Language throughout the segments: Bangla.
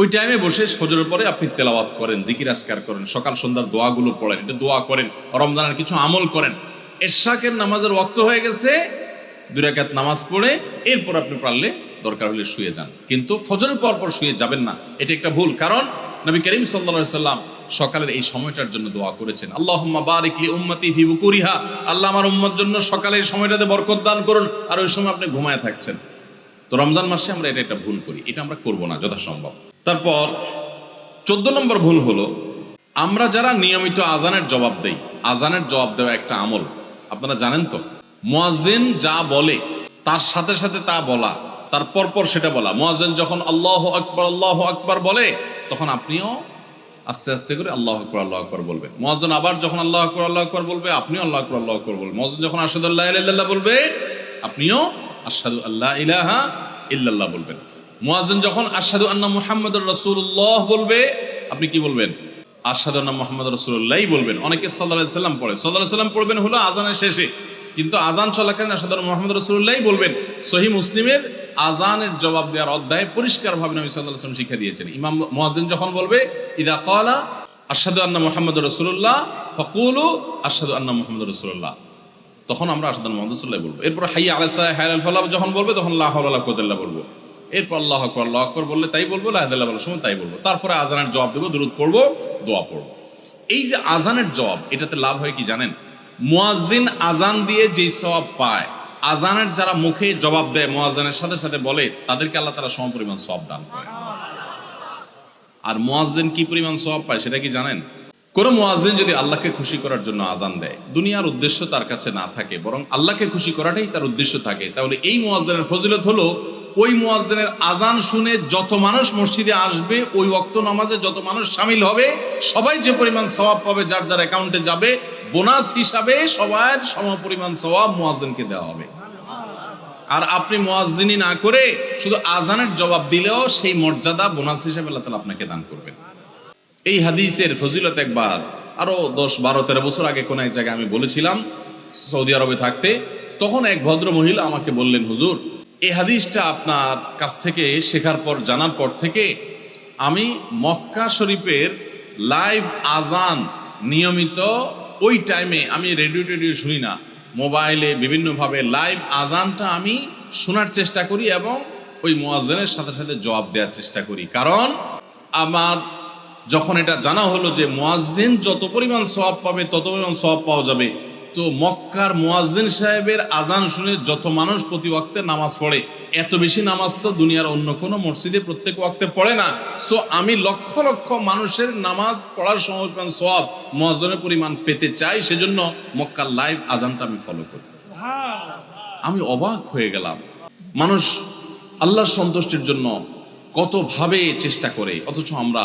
ওই টাইমে বসে ফজরের পরে আপনি তেলাওয়াত করেন, জিকির আসকার করেন, সকাল সন্ধ্যার দোয়াগুলো পড়েন, একটু দোয়া করেন, রমজানের কিছু আমল করেন। এরশাকের নামাজের ওয়াক্ত হয়ে গেছে, দুই রাকাত নামাজ পড়ে, এরপর আপনি পারলে দরকার হলে শুয়ে যান। কিন্তু ফজরের পর পর শুয়ে যাবেন না, এটা একটা ভুল। কারণ নবী করিম সাল্লা সাল্লাম সকালের এই সময়টার জন্য দোয়া করেছেন। আল্লাহ বারিকলি উম্মতি ফি বুকুরিহা। আল্লাহ আমার উম্মত জন্য সকালে এই সময়টাতে বরকত দান করুন, আর ওই সময় আপনি ঘুমায় থাকছেন। তো রমজান মাসে আমরা এটা একটা ভুল করি, এটা আমরা করব না, যথাসম্ভব। তারপর চোদ্দ নম্বর ভুল হলো, আমরা যারা নিয়মিত আজানের জবাব দেই, আজানের জবাব দেওয়া একটা আমল। আপনারা জানেন তো? মুয়াজ্জিন যা বলে, তার সাথে সাথে তা বলা, তার পরপর সেটা বলা। মুয়াজ্জিন যখন আল্লাহ আকবর আল্লাহ আকবর বলে, তখন আপনিও আস্তে আস্তে করে আল্লাহ আকবর আল্লাহ আকবর বলবেন। মুয়াজ্জিন আবার যখন আল্লাহ আকবর আল্লাহ আকবর বলবে, আপনিও আল্লাহ আকবর আল্লাহ আকবর বলবেন। মুয়াজ্জিন যখন আশহাদু আল্লাহ ইলাহা বলবে, আপনিও আশহাদু আল্লাহ ইলাহা ইল্লাল্লাহ বলবেন। মুয়াজ্জিন যখন আশহাদু আন্না মুহাম্মাদুর রাসূলুল্লাহ বলবে, আপনি কি বলবেন? আশহাদু আন্না মুহাম্মাদুর রাসূলুল্লাহই বলবেন। অনেকে আলাইহি সাল্লাম পড়ে। আলাইহি সাল্লাম পড়বেন হলো আজানের শেষে। কিন্তু আজান চলাকালীন আশহাদু আন্না মুহাম্মাদুর রাসূলুল্লাহই বলবেন। সহিহ মুসলিমের আজানের জবাব দেওয়ার অধ্যায়ে পরিষ্কারভাবে নবী সাল্লাল্লাহু আলাইহি ওয়াসাল্লাম শিক্ষা দিয়েছেন। ইমাম মুয়াজ্জিন যখন বলবে, ইদা ক্বালা আশহাদু আন্না মুহাম্মাদুর রাসূলুল্লাহ ফাকুলু আশহাদু আন্না মুহাম্মাদুর রাসূলুল্লাহ। তখন আমরা আসাদ মোহাম্মদ সাল্লাহ বলব। এরপর হাইয়া আলাসা হায়াল ফালাহ যখন বলবে, তখন লাহ কোদাল্লাহ বলব। এরপর আল্লাহ আকবর আল্লাহ আকবর বললে তাই বলব লাহাদুল্লাহ বলার সময় তাই বলব। তারপরে আজানের জবাব দেবো দূরত পড়ব, দোয়া পড়ব। এই যে আজানের জবাব, এটাতে লাভ হয় কি জানেন? মুয়াজ্জিন আজান দিয়ে যেই সওয়াব পায়, আজানের যারা মুখে জবাব দেয়, মুয়াজ্জিনের সাথে সাথে বলে, তাদেরকে আল্লাহ তারা সম পরিমাণ সব দান করে। আর মুয়াজ্জিন কি পরিমাণ সওয়াব পায় সেটা কি জানেন? কোন মুয়াজ্জিন যদি আল্লাহকে খুশি করার জন্য আজান দেয়, দুনিয়ার উদ্দেশ্য তার কাছে না থাকে, বরং আল্লাহকে খুশি করাটাই তার উদ্দেশ্য থাকে, তাহলে এই মুয়াজ্জিনের ফজিলত হলো ওই মুয়াজ্জিনের আজান শুনে যত মানুষ মসজিদে আসবে, ওই ওয়াক্ত নামাজে যত মানুষ সামিল হবে, সবাই যে পরিমাণ সওয়াব পাবে, যার যার অ্যাকাউন্টে যাবে, বোনাস হিসাবে সবার সম পরিমাণ সওয়াব মুয়াজ্জিনকে দেওয়া হবে। আর আপনি মুয়াজ্জিনি না করে শুধু আজানের জবাব দিলেও সেই মর্যাদা, বোনাস হিসাবে আল্লাহ তাআলা আপনাকে দান করবেন। এই হাদিসের ফজিলত একবার। আরও দশ, বারো, তেরো বছর আগে কোন এক জায়গায় আমি বলেছিলাম, সৌদি আরবে থাকতে, তখন এক ভদ্র মহিলা আমাকে বললেন, হুজুর এই হাদিসটা আপনার কাছ থেকে শেখার পর, জানার পর থেকে আমি মক্কা শরীফের লাইভ আজান নিয়মিত ওই টাইমে আমি রেডিও টেডিও শুনি না। মোবাইলে বিভিন্নভাবে লাইভ আজানটা আমি শোনার চেষ্টা করি এবং ওই মোয়াজ্জেনের সাথে সাথে জবাব দেওয়ার চেষ্টা করি। কারণ আমার যখন এটা জানা হলো যে মোয়াজিন যত পরিমাণ সব পাবে, তত পরিমাণ সব পাওয়া যাবে। তো মক্কার মোয়াজ্জিন সাহেবের আজান শুনে যত মানুষ প্রতি ওয়াক্তে নামাজ পড়ে এত বেশি নামাজ তো দুনিয়ার অন্য কোনো মসজিদে প্রত্যেক ওয়াক্তে পড়ে না। সো আমি লক্ষ লক্ষ মানুষের নামাজ পড়ার সময় পরিমাণ সওয়াব মোয়াজ্জনের পরিমাণ পেতে চাই সেজন্য মক্কার লাইভ আজানটা আমি ফলো করি। আমি অবাক হয়ে গেলাম। মানুষ আল্লাহর সন্তুষ্টির জন্য কতভাবে চেষ্টা করে অথচ আমরা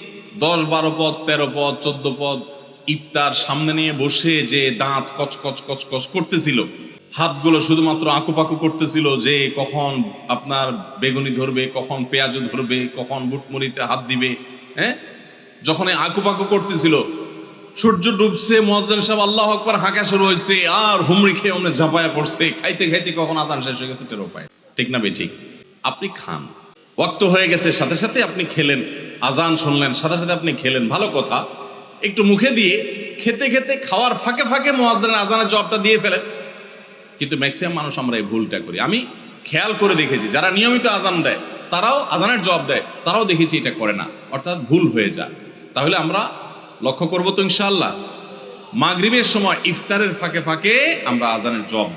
দশ বারো পদ, তেরো পদ, চোদ্দ পদ, ইফতার সামনে নিয়ে বসে যে দাঁত কচ কচ কচ কচ করতেছিল, হাতগুলো শুধুমাত্র আকুপাকু করতেছিল যে কখন আপনার বেগুনি ধরবে, কখন পেঁয়াজ ধরবে, কখন বুটমুড়িতে হাত দিবে হ্যাঁ? যখন আকুপাকু করতেছিল, সূর্য ডুবছে মহাজন সাহেব আল্লাহ আকবর হাঁকা শুরু হয়েছে, আর হুমড়ি খেয়ে অনেক ঝাঁপায়া পড়ছে, খাইতে খাইতে কখন আদান শেষ হয়ে গেছে টেরো পায়। ঠিক না বে, ঠিক। আপনি খান। ওয়াক্ত হয়ে গেছে, সাথে সাথে আপনি খেলেন। আজান শুনলেন, সাথে সাথে আপনি খেলেন। ভালো কথা। একটু মুখে দিয়ে খেতে খেতে খাওয়ার ফাঁকে ফাঁকে মোয়াজ্জেনের আজানের জবাবটা দিয়ে ফেলেন। কিন্তু ম্যাক্সিমাম মানুষ আমরা এই ভুলটা করি। আমি খেয়াল করে দেখেছি, যারা নিয়মিত আজান দেয়, তারাও আজানের জবাব দেয়, তারাও দেখেছি এটা করে না। অর্থাৎ ভুল হয়ে যায়। তাহলে আমরা লক্ষ্য করব তো ইনশাআল্লাহ, মাগরিবের সময় ইফতারের ফাঁকে ফাঁকে আমরা আজানের জব